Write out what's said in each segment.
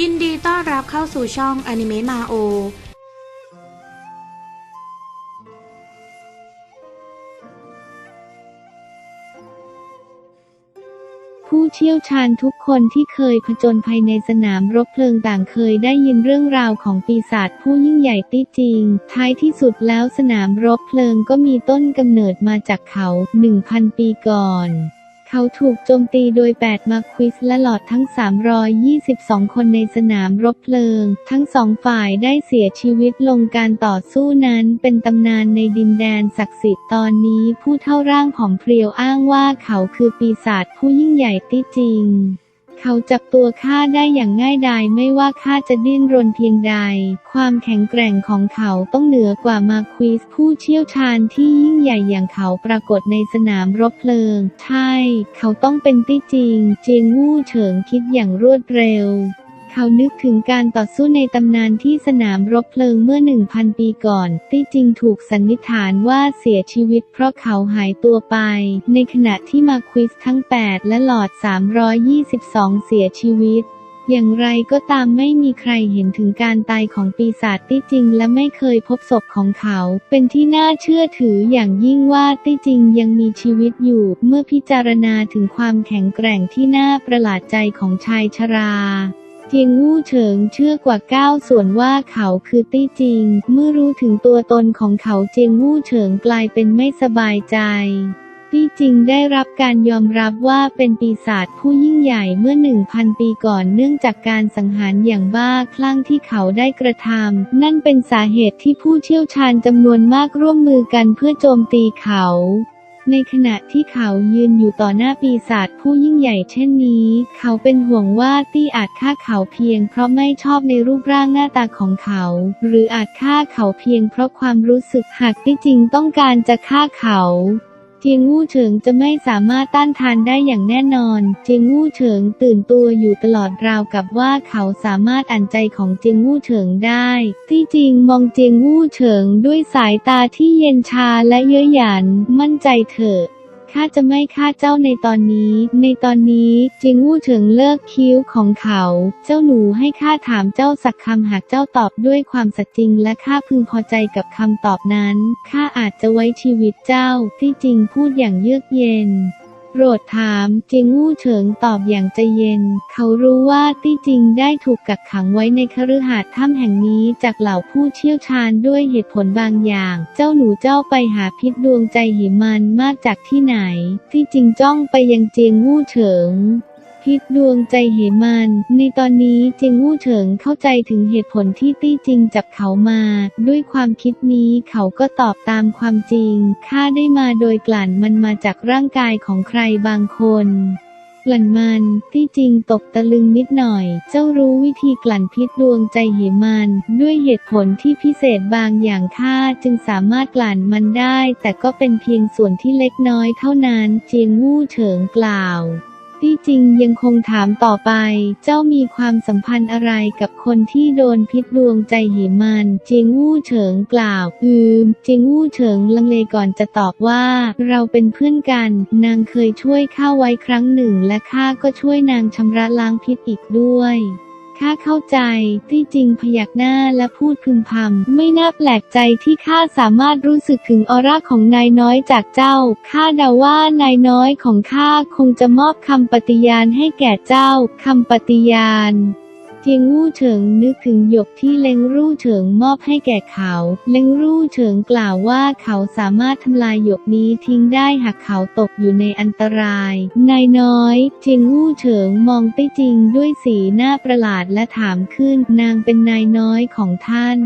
ยินดีต้อนรับเข้าสู่ช่องอนิเมะมาโอผู้เชี่ยวชาญทุกคนที่เคยผจญภัยในสนามรบเพลิงต่างเคยได้ยินเรื่องราวของปีศาจผู้ยิ่งใหญ่ตี้จริง ท้ายที่สุดแล้วสนามรบเพลิงก็มีต้นกำเนิดมาจากเขา 1,000 ปีก่อน เขาถูกโจมตีโดย 8 มาควิสและหลอดทั้ง 322 คนในสนามรบเพลิง ทั้งสองฝ่ายได้เสียชีวิตลงการต่อสู้นั้นเป็นตำนานในดินแดนศักดิ์สิทธิ์ตอนนี้ผู้เท่าร่างของเพรียวอ้างว่าเขาคือปีศาจผู้ยิ่งใหญ่ที่จริง เขาจับตัวข้าได้อย่างง่ายดายไม่ว่าข้าจะดิ้นรนเพียงใด ความแข็งแกร่งของเขาต้องเหนือกว่ามาควิสผู้เชี่ยวชาญที่ยิ่งใหญ่อย่างเขาปรากฏในสนามรบเพลิง ใช่ เขาต้องเป็นตี้จริง เจียงวู่เฉิงคิดอย่างรวดเร็ว เขานึกถึงการต่อสู้ในตำนานที่สนามรบเพลิงเมื่อ 1,000 ปีก่อน ที่จริงถูกสันนิษฐานว่าเสียชีวิตเพราะเขาหายตัวไป ในขณะที่มาควิสทั้ง 8 และหลอด 322 เสียชีวิตอย่างไรก็ตามไม่มีใครเห็นถึงการตายของปีศาจที่จริงและไม่เคยพบศพของเขา เป็นที่น่าเชื่อถืออย่างยิ่งว่าที่จริงยังมีชีวิตอยู่ เมื่อพิจารณาถึงความแข็งแกร่งที่น่าประหลาดใจของชายชรา จียงวู่เฉิงเชื่อกว่าก้าวส่วนว่าเขาคือตี้จริง เมื่อรู้ถึงตัวตนของเขาเจียงวู่เฉิงกลายเป็นไม่สบายใจตี้จริงได้รับการยอมรับว่าเป็นปีศาจผู้ยิ่งใหญ่เมื่อ 1,000 ปีก่อนเนื่องจากการสังหารอย่างบ้าคลั่งที่เขาได้กระทำนั่นเป็นสาเหตุที่ผู้เชี่ยวชาญจำนวนมากร่วมมือกันเพื่อโจมตีเขา ในขณะที่เขายืนอยู่ต่อหน้าปีศาจผู้ยิ่งใหญ่เช่นนี้ เขาเป็นห่วงว่าตี้อาจฆ่าเขาเพียงเพราะไม่ชอบในรูปร่างหน้าตาของเขา หรืออาจฆ่าเขาเพียงเพราะความรู้สึกหากที่จริงต้องการจะฆ่าเขา เจียงวู่เฉิงจะไม่สามารถต้านทานได้อย่างแน่นอนเจียงวู่เฉิงตื่นตัวอยู่ตลอดราวกับว่าเขาสามารถอ่านใจของเจียงวู่เฉิงได้ ที่จริงมองเจียงวู่เฉิงด้วยสายตาที่เย็นชาและเย้ยหยันมั่นใจเถอะ ข้าจะไม่ฆ่าเจ้าในตอนนี้ ในตอนนี้จิงวู่เฉิงเลิกคิ้วของเขา เจ้าหนูให้ข้าถามเจ้าสักคำหากเจ้าตอบด้วยความสัตย์จริง และข้าพึงพอใจกับคำตอบนั้น ข้าอาจจะไว้ชีวิตเจ้า ที่จริงพูดอย่างเยือกเย็น โปรดถามเจียงวู้เฉิงตอบอย่างใจเย็น เขารู้ว่าตี้จริงได้ถูกกักขังไว้ในคฤหาสน์ถ้ำแห่งนี้จากเหล่าผู้เชี่ยวชาญด้วยเหตุผลบางอย่าง เจ้าหนูเจ้าไปหาพิษดวงใจหิมันมากจากที่ไหน ที่จริงจ้องไปยังเจียงวู้เฉิง พิษดวงใจเหมัน ในตอนนี้เจียงวู่เฉิงเข้าใจถึงเหตุผลที่ตี้จริงจับเขามา ด้วยความคิดนี้เขาก็ตอบตามความจริงข้าได้มาโดยกลั่นมันมาจากร่างกายของใครบางคนกลั่นมันที่จริงตกตะลึงนิดหน่อย เจ้ารู้วิธีกลั่นพิษดวงใจเหมัน ด้วยเหตุผลที่พิเศษบางอย่างข้าจึงสามารถกลั่นมันได้ แต่ก็เป็นเพียงส่วนที่เล็กน้อยเท่านั้น เจียงวู่เฉิงกล่าว ที่จริงยังคงถามต่อไป เจ้ามีความสัมพันธ์อะไรกับคนที่โดนพิษดวงใจเหมันเจียงวู่เฉิงกล่าว อืม เจียงวู่เฉิงลังเลก่อนจะตอบว่า เราเป็นเพื่อนกัน นางเคยช่วยข้าไว้ครั้งหนึ่งและข้าก็ช่วยนางชำระล้างพิษอีกด้วย ข้าเข้าใจ ที่จริงพยักหน้าและพูดพึมพำ ไม่น่าแปลกใจที่ข้าสามารถรู้สึกถึงออร่าของนายน้อยจากเจ้า ข้าเดาว่านายน้อยของข้าคงจะมอบคำปฏิญาณให้แก่เจ้า คำปฏิญาณ เจียงวู่เฉิงนึกถึงหยกที่เล็งรู่เฉิงมอบให้แก่เขา เล็งรู่เฉิงกล่าวว่าเขาสามารถทำลายหยกนี้ทิ้งได้หากเขาตกอยู่ในอันตราย นายน้อย เจียงวู่เฉิงมองไปจริงด้วยสีหน้าประหลาดและถามขึ้น นางเป็นนายน้อยของท่าน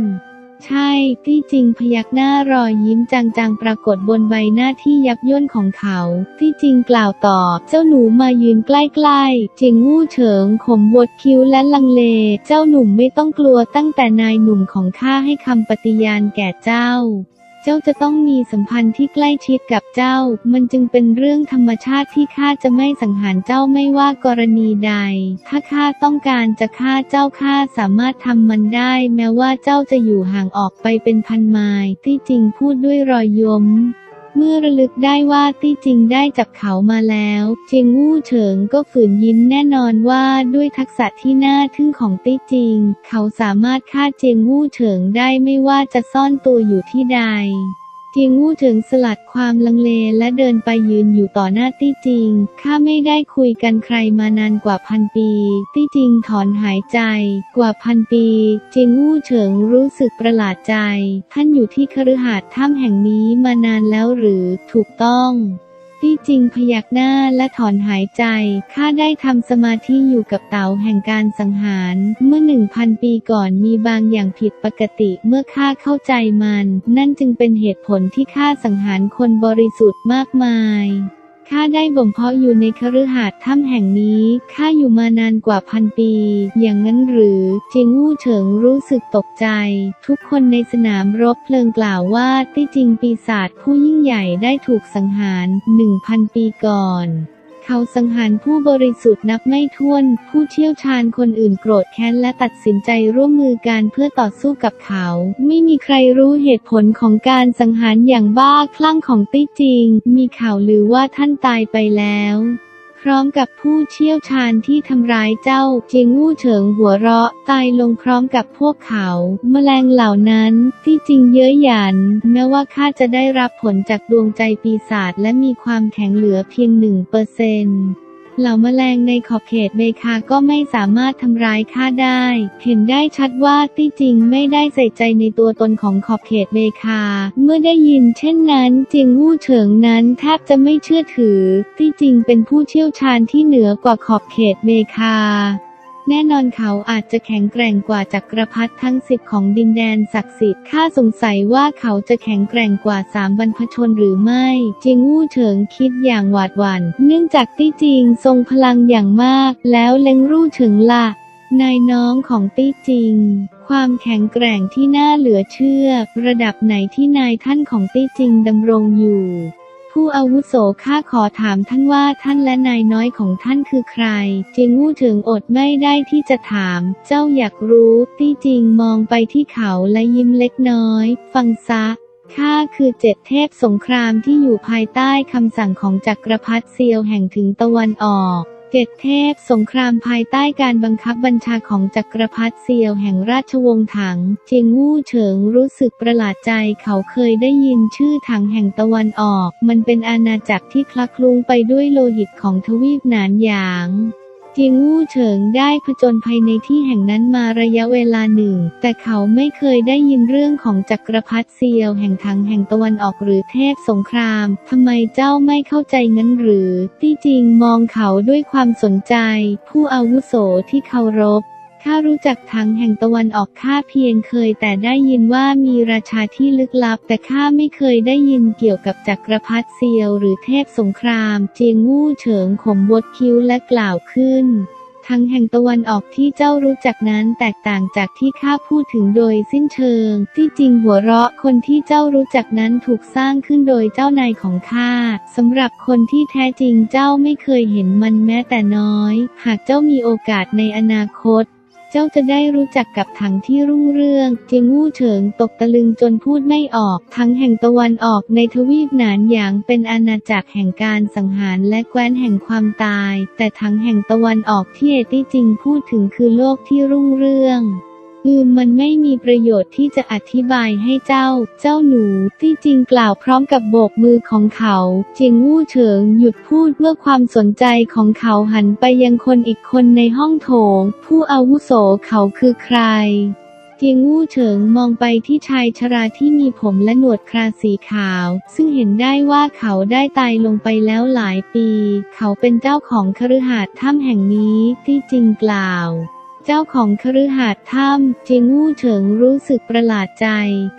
ใช่ ที่จริงพยักหน้ารอยยิ้มจางๆ ปรากฏบนใบหน้าที่ยับย่นของเขา ที่จริงกล่าวตอบ เจ้าหนูมายืนใกล้ๆ จิงวู่เฉิงขมบดคิ้วและลังเล เจ้าหนุ่มไม่ต้องกลัวตั้งแต่นายหนุ่มของข้าให้คำปฏิญาณแก่เจ้า เจ้าจะต้องมีสัมพันธ์ที่ใกล้ชิดกับเจ้า มันจึงเป็นเรื่องธรรมชาติที่ข้าจะไม่สังหารเจ้าไม่ว่ากรณีใด ถ้าข้าต้องการจะฆ่าเจ้าข้าสามารถทำมันได้ แม้ว่าเจ้าจะอยู่ห่างออกไปเป็นพันไมล์ที่จริงพูดด้วยรอยยม เมื่อระลึกได้ว่าตี้จริงได้จับเขามาแล้ว เจียงวู่เฉิงก็ฝืนยิ้มแน่นอนว่าด้วยทักษะที่น่าทึ่งของตี้จริง เขาสามารถฆ่าเจียงวู่เฉิงได้ไม่ว่าจะซ่อนตัวอยู่ที่ใด จียงวู่เฉิงสลัดความลังเลและเดินไปยืนอยู่ต่อหน้าตี้จริง ข้าไม่ได้คุยกันใครมานานกว่าพันปี ตี้จริงถอนหายใจกว่าพันปี เจียงวู่เฉิงรู้สึกประหลาดใจ ท่านอยู่ที่คฤหาสน์ถ้ำแห่งนี้มานานแล้วหรือ ถูกต้อง ที่จริงพยักหน้าและถอนหายใจ ข้าได้ทำสมาธิอยู่กับเต๋าแห่งการสังหาร เมื่อหนึ่งพันปีก่อนมีบางอย่างผิดปกติเมื่อข้าเข้าใจมัน นั่นจึงเป็นเหตุผลที่ข้าสังหารคนบริสุทธิ์มากมาย ข้าได้บ่มเพาะอยู่ในคฤหาสน์ถ้ำแห่งนี้ ข้าอยู่มานานกว่าพันปี อย่างนั้นหรือ เจียงวู่เฉิงรู้สึกตกใจ ทุกคนในสนามรบเพลิงกล่าวว่าที่จริงปีศาจผู้ยิ่งใหญ่ได้ถูกสังหารหนึ่งพันปีก่อน เขาสังหารผู้บริสุทธิ์นับไม่ถ้วน ผู้เชี่ยวชาญคนอื่นโกรธแค้นและตัดสินใจร่วมมือกันเพื่อต่อสู้กับเขา ไม่มีใครรู้เหตุผลของการสังหารอย่างบ้าคลั่งของตี้จริง มีข่าวลือว่าท่านตายไปแล้ว ร้อมกับผู้เชี่ยวชาญที่ทำร้ายเจ้าเจียงวู่เฉิงหัวเราะ ตายลงพร้อมกับพวกเขา แมลงเหล่านั้นที่จริงเย้ยหยัน แม้ว่าข้าจะได้รับผลจากดวงใจปีศาจและมีความแข็งเหลือเพียงหนึ่งเปอร์เซนต์ เหล่าแมลงในขอบเขตเบคาก็ไม่สามารถทำร้ายข้าได้ เห็นได้ชัดว่าที่จริงไม่ได้ใส่ใจในตัวตนของขอบเขตเบคา เมื่อได้ยินเช่นนั้นเจียงวู่เฉิงนั้นแทบจะไม่เชื่อถือ ที่จริงเป็นผู้เชี่ยวชาญที่เหนือกว่าขอบเขตเบคา แน่นอนเขาอาจจะแข็งแกร่งกว่าจักรพรรดิทั้งสิบของดินแดนศักดิ์สิทธิ์ ข้าสงสัยว่าเขาจะแข็งแกร่งกว่าสามบรรพชนหรือไม่จียงวู่เฉิงคิดอย่างหวาดหวัน่น เนื่องจากตี้จริงทรงพลังอย่างมาก แล้วเล็งรู่เฉิงล่ะนายน้องของตี้จริง ความแข็งแกร่งที่น่าเหลือเชื่อ ระดับไหนที่นายท่านของตี้จริงดำรงอยู่ ผู้อาวุโสข้าขอถามท่านว่าท่านและนายน้อยของท่านคือใคร เจียงวู่เถิงอดไม่ได้ที่จะถาม เจ้าอยากรู้ ตี้จริงมองไปที่เขาและยิ้มเล็กน้อย ฟังซะข้าคือเจ็ดเทพสงครามที่อยู่ภายใต้คำสั่งของจักรพรรดิเซียวแห่งถึงตะวันออก เจ็ดเทพสงครามภายใต้การบังคับบัญชาของจักรพรรดิเซียวแห่งราชวงศ์ถัง เจียงวู่เฉิงรู้สึกประหลาดใจเขาเคยได้ยินชื่อถังแห่งตะวันออก มันเป็นอาณาจักรที่คลักคลุ้งไปด้วยโลหิตของทวีปหนานหยาง เจียงวู่เฉิงได้ผจญภัยในที่แห่งนั้นมาระยะเวลาหนึ่ง แต่เขาไม่เคยได้ยินเรื่องของจักรพรรดิเซียวแห่งทางแห่งตะวันออกหรือเทพสงครามทำไมเจ้าไม่เข้าใจงั้นหรือ ที่จริงมองเขาด้วยความสนใจ ผู้อาวุโสที่เคารพ ข้ารู้จักถังแห่งตะวันออกข้าเพียงเคยแต่ได้ยินว่ามีราชาที่ลึกลับ แต่ข้าไม่เคยได้ยินเกี่ยวกับจักรพรรดิเซียวหรือเทพสงคราม เจียงวู่เฉิงขมบดคิ้วและกล่าวขึ้นทั้งแห่งตะวันออกที่เจ้ารู้จักนั้นแตกต่างจากที่ข้าพูดถึงโดยสิ้นเชิง ที่จริงหัวเราะคนที่เจ้ารู้จักนั้นถูกสร้างขึ้นโดยเจ้านายของข้าสำหรับคนที่แท้จริงเจ้าไม่เคยเห็นมันแม้แต่น้อย หากเจ้ามีโอกาสในอนาคต เจ้าจะได้รู้จักกับถังที่รุ่งเรือง เจียงวู่เฉิงตกตะลึงจนพูดไม่ออก ทั้งแห่งตะวันออกในทวีปหนานหยางเป็นอาณาจักรแห่งการสังหารและแคว้นแห่งความตาย แต่ทั้งแห่งตะวันออกที่เอตี้จริงพูดถึงคือโลกที่รุ่งเรือง คือมันไม่มีประโยชน์ที่จะอธิบายให้เจ้า เจ้าหนูที่จริงกล่าวพร้อมกับโบกมือของเขาเจียงวู่เฉิงหยุดพูดเมื่อความสนใจของเขาหันไปยังคนอีกคนในห้องโถง ผู้อาวุโสเขาคือใครเจียงวู่เฉิงมองไปที่ชายชราที่มีผมและหนวดคราสีขาว ซึ่งเห็นได้ว่าเขาได้ตายลงไปแล้วหลายปี เขาเป็นเจ้าของคฤหาสน์ถ้ำแห่งนี้ที่จริงกล่าว เจ้าของคฤหาสน์ถ้ำเจียงู่เฉิงรู้สึกประหลาดใจ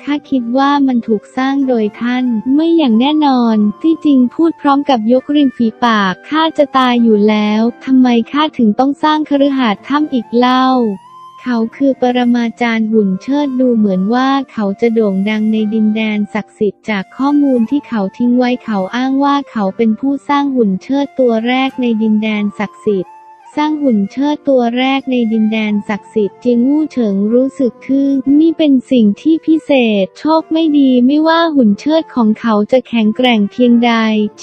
ข้าคิดว่ามันถูกสร้างโดยท่าน ไม่อย่างแน่นอน ที่จริงพูดพร้อมกับยกริมฝีปาก ข้าจะตายอยู่แล้ว ทำไมข้าถึงต้องสร้างคฤหาสน์ถ้ำอีกเล่าเขาคือปรมาจารย์หุ่นเชิดดูเหมือนว่าเขาจะโด่งดังในดินแดนศักดิ์สิทธิ์จากข้อมูลที่เขาทิ้งไว้เขาอ้างว่าเขาเป็นผู้สร้างหุ่นเชิดตัวแรกในดินแดนศักดิ์สิทธิ์ สร้างหุ่นเชิดตัวแรกในดินแดนศักดิ์สิทธิ์เจียงวู่เฉิงรู้สึกขึ้น นี่เป็นสิ่งที่พิเศษ โชคไม่ดีไม่ว่าหุ่นเชิดของเขาจะแข็งแกร่งเพียงใด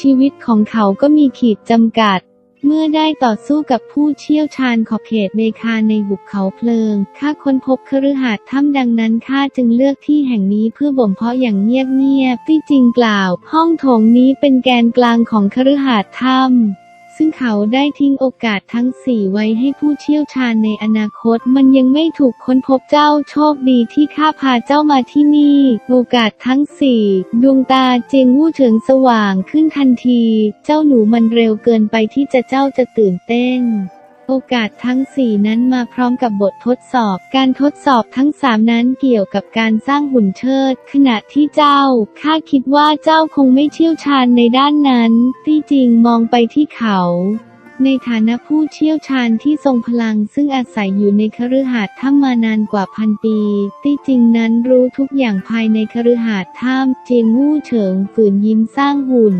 ชีวิตของเขาก็มีขีดจำกัดเมื่อได้ต่อสู้กับผู้เชี่ยวชาญขอบเขตเมคาในหุบเขาเพลิง ข้าค้นพบคฤหาสน์ถ้ำดังนั้นข้าจึงเลือกที่แห่งนี้เพื่อบ่มเพาะอย่างเงียบๆที่จริงกล่าว ห้องโถงนี้เป็นแกนกลางของคฤหาสน์ถ้ำ ซึ่งเขาได้ทิ้งโอกาสทั้งสี่ไว้ให้ผู้เชี่ยวชาญในอนาคต มันยังไม่ถูกค้นพบเจ้าโชคดีที่ข้าพาเจ้ามาที่นี่ โอกาสทั้งสี่ดวงตาเจงวู่เฉิงสว่างขึ้นทันที เจ้าหนูมันเร็วเกินไปที่จะเจ้าจะตื่นเต้น โอกาสทั้งสี่นั้นมาพร้อมกับบททดสอบ การทดสอบทั้งสามนั้นเกี่ยวกับการสร้างหุ่นเชิด ขณะที่เจ้า ข้าคิดว่าเจ้าคงไม่เชี่ยวชาญในด้านนั้น ที่จริงมองไปที่เขาในฐานะผู้เชี่ยวชาญที่ทรงพลังซึ่งอาศัยอยู่ในคฤหาสน์ถ้ำมานานกว่าพันปี ที่จริงนั้นรู้ทุกอย่างภายในคฤหาสน์ถ้ำเจียงวู่เฉิงฝืนยิ้มสร้างหุ่น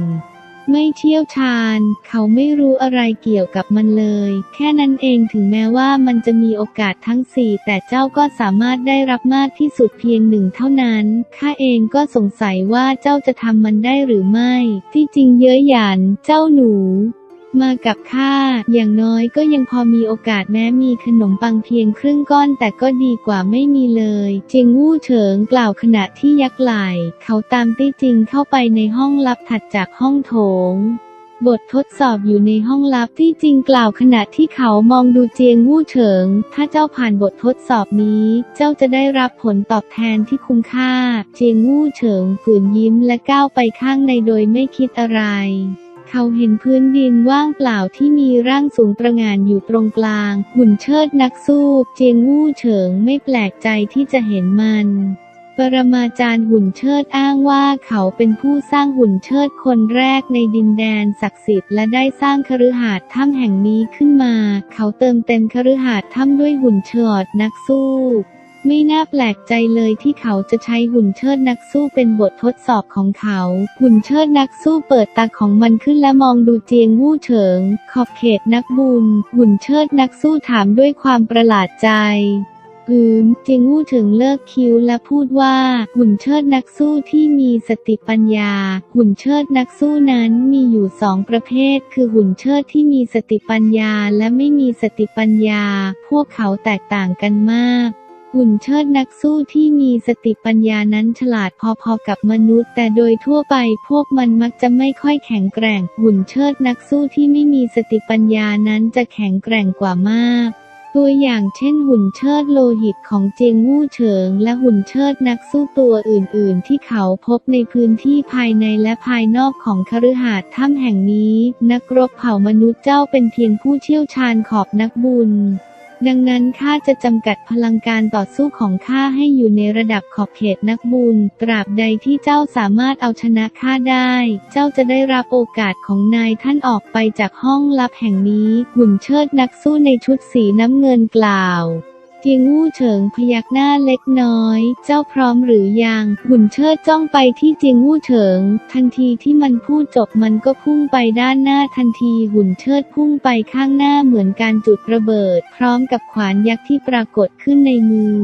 ไม่เที่ยวชาญ เขาไม่รู้อะไรเกี่ยวกับมันเลย แค่นั้นเองถึงแม้ว่ามันจะมีโอกาสทั้งสี่แต่เจ้าก็สามารถได้รับมากที่สุดเพียงหนึ่งเท่านั้นข้าเองก็สงสัยว่าเจ้าจะทำมันได้หรือไม่ ที่จริงเย้ยหยัน เจ้าหนู มากับข้า อย่างน้อยก็ยังพอมีโอกาสแม้มีขนมปังเพียงครึ่งก้อนแต่ก็ดีกว่าไม่มีเลย เจียงวู่เฉิงกล่าวขณะที่ยักไหลเขาตามตี้จริงเข้าไปในห้องลับถัดจากห้องโถงบททดสอบอยู่ในห้องลับที่จริงกล่าวขณะที่เขามองดูเจียงวู่เฉิง ถ้าเจ้าผ่านบททดสอบนี้ เจ้าจะได้รับผลตอบแทนที่คุ้มค่า เจียงวู่เฉิงฝืนยิ้มและก้าวไปข้างในโดยไม่คิดอะไร เขาเห็นพื้นดินว่างเปล่าที่มีร่างสูงประหง่านอยู่ตรงกลาง หุ่นเชิดนักสู้เจียงวู่เฉิงไม่แปลกใจที่จะเห็นมันปรมาจารย์หุ่นเชิดอ้างว่าเขาเป็นผู้สร้างหุ่นเชิดคนแรกในดินแดนศักดิ์สิทธิ์และได้สร้างคฤหาสน์ถ้ำแห่งนี้ขึ้นมา เขาเติมเต็มคฤหาสน์ถ้ำด้วยหุ่นเชิดนักสู้ ไม่น่าแปลกใจเลยที่เขาจะใช้หุ่นเชิดนักสู้เป็นบททดสอบของเขา หุ่นเชิดนักสู้เปิดตาของมันขึ้นและมองดูเจียงวู่เฉิง ขอบเขตนักบุญ หุ่นเชิดนักสู้ถามด้วยความประหลาดใจอืมเจียงวู่ถึงเลิกคิ้วและพูดว่า หุ่นเชิดนักสู้ที่มีสติปัญญา หุ่นเชิดนักสู้นั้นมีอยู่สองประเภท คือหุ่นเชิดที่มีสติปัญญาและไม่มีสติปัญญา พวกเขาแตกต่างกันมาก หุ่นเชิดนักสู้ที่มีสติปัญญานั้นฉลาดพอๆกับมนุษย์ แต่โดยทั่วไปพวกมันมักจะไม่ค่อยแข็งแกร่ง หุ่นเชิดนักสู้ที่ไม่มีสติปัญญานั้นจะแข็งแกร่งกว่ามากตัวอย่างเช่นหุ่นเชิดโลหิตของเจียงวู่เฉิง และหุ่นเชิดนักสู้ตัวอื่น ๆ ที่เขาพบในพื้นที่ภายในและภายนอกของคฤหาสน์ถ้ำแห่งนี้ นักรบเผ่ามนุษย์เจ้าเป็นเพียงผู้เชี่ยวชาญขอบนักบุญ ดังนั้นข้าจะจำกัดพลังการต่อสู้ของข้าให้อยู่ในระดับขอบเขตนักบุญ ตราบใดที่เจ้าสามารถเอาชนะข้าได้ เจ้าจะได้รับโอกาสของนายท่านออกไปจากห้องลับแห่งนี้หุ่นเชิดนักสู้ในชุดสีน้ำเงินกล่าว เจียงงู้เฉิงพยักหน้าเล็กน้อย เจ้าพร้อมหรือยัง หุ่นเชิดจ้องไปที่เจียงงู้เฉิง ทันทีที่มันพูดจบมันก็พุ่งไปด้านหน้าทันที หุ่นเชิดพุ่งไปข้างหน้าเหมือนการจุดระเบิด พร้อมกับขวานยักษ์ที่ปรากฏขึ้นในมือ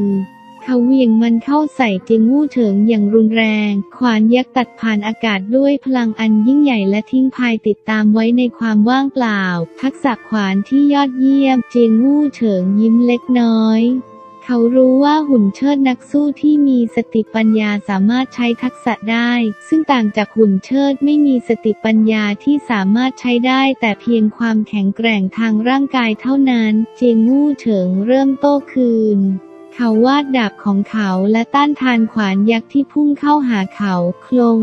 เขาเหวี่ยงมันเข้าใส่เจียงวู่เฉิงอย่างรุนแรง ขวานยักษ์ตัดผ่านอากาศด้วยพลังอันยิ่งใหญ่และทิ้งพายติดตามไว้ในความว่างเปล่า ทักษะขวานที่ยอดเยี่ยมเจียงวู่เฉิงยิ้มเล็กน้อยเขารู้ว่าหุ่นเชิดนักสู้ที่มีสติปัญญาสามารถใช้ทักษะได้ ซึ่งต่างจากหุ่นเชิดไม่มีสติปัญญาที่สามารถใช้ได้แต่เพียงความแข็งแกร่งทางร่างกายเท่านั้น เจียงวู่เฉิงเริ่มโต้คืน เขาวาดดาบของเขาและต้านทานขวานยักษ์ที่พุ่งเข้าหาเขาคลง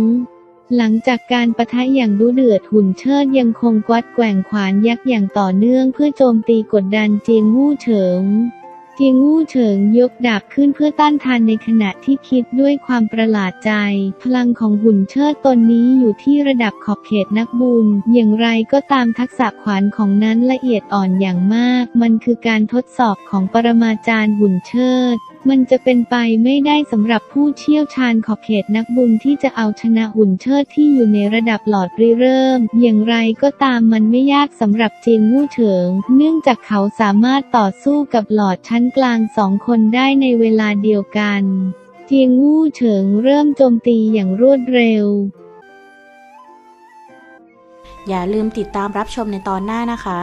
หลังจากการประทะอย่างดุเดือดหุ่นเชิดยังคงกวัดแกว่งขวานยักษ์อย่างต่อเนื่องเพื่อโจมตีกดดันเจียงวู่เฉิง เจียงอู้เฉิงยกดาบขึ้นเพื่อต้านทานในขณะที่คิดด้วยความประหลาดใจ พลังของหุ่นเชิดตนนี้อยู่ที่ระดับขอบเขตนักบุญ อย่างไรก็ตามทักษะขวานของนั้นละเอียดอ่อนอย่างมาก มันคือการทดสอบของปรมาจารย์หุ่นเชิด มันจะเป็นไปไม่ได้สำหรับผู้เชี่ยวชาญขอบเขตนักบุญที่จะเอาชนะหุ่นเชิดที่อยู่ในระดับหลอดริเริ่ม อย่างไรก็ตามมันไม่ยากสำหรับเจียงวู่เฉิง เนื่องจากเขาสามารถต่อสู้กับหลอดชั้นกลางสองคนได้ในเวลาเดียวกันเจียงวู่เฉิงเริ่มโจมตีอย่างรวดเร็ว อย่าลืมติดตามรับชมในตอนหน้านะคะ